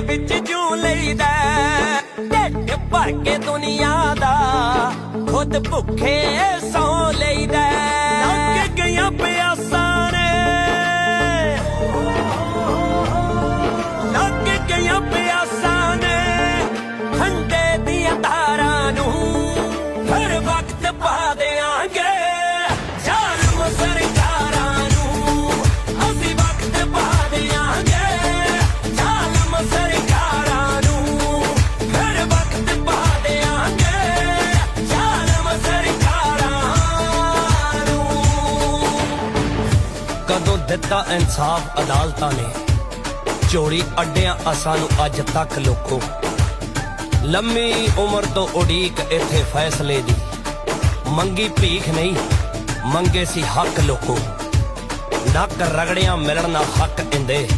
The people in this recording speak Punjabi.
ਵਿੱਚ ਜੂ ਲਈਦਾ ਢਿੱਡ ਭਰ ਕੇ ਦੁਨੀਆ ਦਾ ਖੁਦ ਭੁੱਖੇ ਕਦੋਂ ਦਿੱਤਾ ਇਨਸਾਫ ਅਦਾਲਤਾਂ ਨੇ? ਚੋਰੀ ਅੱਡਿਆਂ ਅਸਾਂ ਨੂੰ ਅੱਜ ਤੱਕ ਲੋਕੋ। ਲੰਮੀ ਉਮਰ ਤੋਂ ਉਡੀਕ ਇੱਥੇ ਫੈਸਲੇ ਦੀ। ਮੰਗੀ ਭੀਖ ਨਹੀਂ, ਮੰਗੇ ਸੀ ਹੱਕ ਲੋਕੋ। ਨੱਕ ਰਗੜਿਆਂ ਮਿਲਣ ਦਾ ਹੱਕ ਇੰਦੇ।